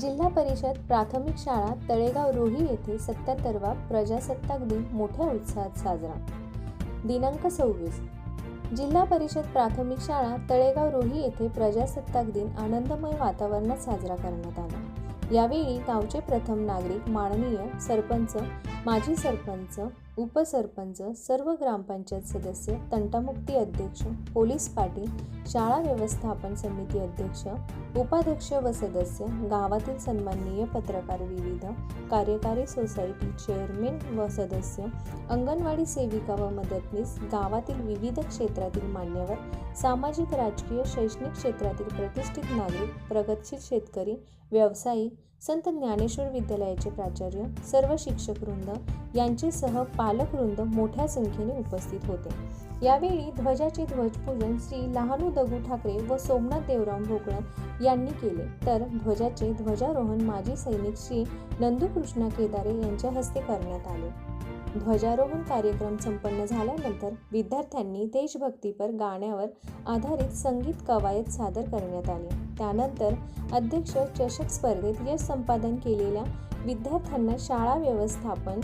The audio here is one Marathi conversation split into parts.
जिल्हा परिषद प्राथमिक शाळा तळेगाव रोही येथे सत्याहत्तरवा प्रजासत्ताक दिन मोठ्या उत्साहात साजरा. दिनांक सव्वीस. जिल्हा परिषद प्राथमिक शाळा तळेगाव रोही येथे प्रजासत्ताक दिन आनंदमय वातावरणात साजरा करण्यात आला. यावेळी गावचे प्रथम नागरिक माननीय सरपंच माजी सरपंच उपसरपंच सर्व ग्रामपंचायत सदस्य तंटामुक्ती अध्यक्ष पोलीस पाटील शाळा व्यवस्थापन समिती अध्यक्ष उपाध्यक्ष व सदस्य गावातील सन्माननीय पत्रकार विविध कार्यकारी सोसायटी चेअरमेन व सदस्य अंगणवाडी सेविका व मदतनीस गावातील विविध क्षेत्रातील मान्यवर सामाजिक राजकीय शैक्षणिक क्षेत्रातील प्रतिष्ठित नागरिक प्रगतशील शेतकरी व्यावसायिक संत ज्ञानेश्वर विद्यालयाचे प्राचार्य सर्व शिक्षक वृंद यांचेसह पालक वृंद मोठ्या संख्येने उपस्थित होते. यावेळी ध्वजाचे ध्वजपूजन श्री लहानू दगू ठाकरे व सोमनाथ देवराम भोकळण यांनी केले. तर ध्वजाचे ध्वजारोहण माजी सैनिक श्री नंदुकृष्णा केदारे यांच्या हस्ते करण्यात आले. ध्वजारोहण कार्यक्रम संपन्न झाल्यानंतर विद्यार्थ्यांनी देशभक्तीपर गाण्यावर आधारित संगीत कवायत सादर करण्यात आली. त्यानंतर अध्यक्ष चषक स्पर्धेत यश संपादन केलेल्या विद्यार्थ्यांना शाळा व्यवस्थापन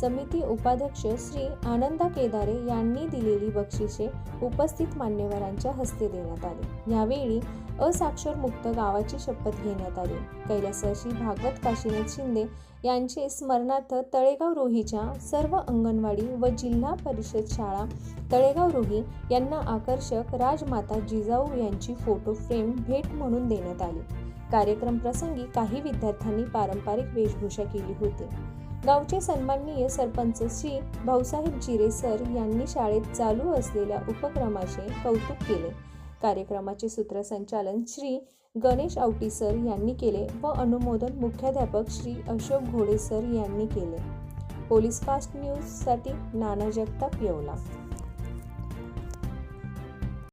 समिती उपाध्यक्ष श्री आनंदा केदारे यांनी दिलेली बक्षिसे उपस्थित मान्यवरांच्या हस्ते देण्यात आली. यावेळी असाक्षर मुक्त गावाची शपथ घेण्यात आली. कैलासशी भागवत काशीनाथ शिंदे यांचे स्मरणार्थ तळेगाव रोहीच्या सर्व अंगणवाडी व जिल्हा परिषद शाळा तळेगाव रोही यांना आकर्षक राजमाता जिजाऊ यांची फोटो फ्रेम भेट म्हणून देण्यात आली. कार्यक्रम प्रसंगी काही विद्यार्थ्यांनी पारंपरिक वेशभूषा केली होती. गावचे सन्माननीय सरपंच श्री भाऊसाहेब जिरे सर यांनी शाळेत चालू असलेल्या उपक्रमाचे कौतुक केले. कार्यक्रमाचे सूत्रसंचालन श्री गणेश आवटी सर यांनी केले व अनुमोदन मुख्याध्यापक श्री अशोक घोडे सर यांनी केले. पोलीस फास्ट न्यूजसाठी नाना जगताप येवला.